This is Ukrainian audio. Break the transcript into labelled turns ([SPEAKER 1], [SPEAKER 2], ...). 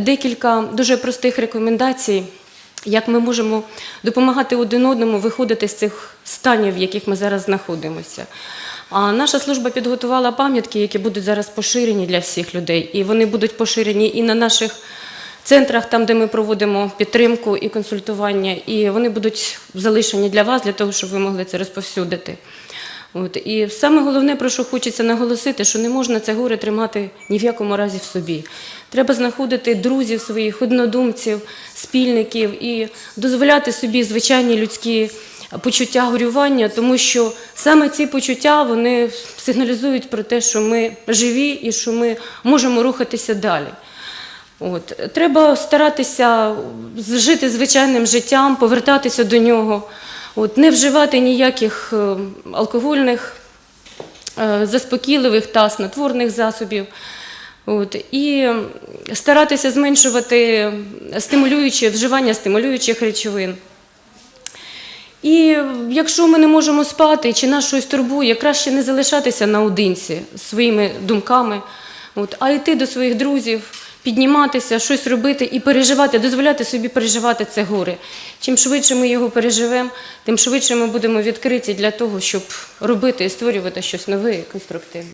[SPEAKER 1] декілька дуже простих рекомендацій, як ми можемо допомагати один одному виходити з цих станів, в яких ми зараз знаходимося. А наша служба підготувала пам'ятки, які будуть зараз поширені для всіх людей, і вони будуть поширені і на наших центрах, там, де ми проводимо підтримку і консультування, і вони будуть залишені для вас, для того, щоб ви могли це розповсюдити. От. І саме головне, про що хочеться наголосити, що не можна це горе тримати ні в якому разі в собі. Треба знаходити друзів своїх, однодумців, спільників і дозволяти собі звичайні людські почуття горювання, тому що саме ці почуття вони сигналізують про те, що ми живі і що ми можемо рухатися далі. От. Треба старатися жити звичайним життям, повертатися до нього, от. не вживати ніяких е, алкогольних, е, заспокійливих та снотворних засобів. От. І старатися зменшувати стимулюючі, вживання стимулюючих речовин. І якщо ми не можемо спати, чи нас щось турбує, краще не залишатися наодинці своїми думками, от, а йти до своїх друзів, підніматися, щось робити і переживати, дозволяти собі переживати це горе. Чим швидше ми його переживемо, тим швидше ми будемо відкриті для того, щоб робити і створювати щось нове і конструктивне.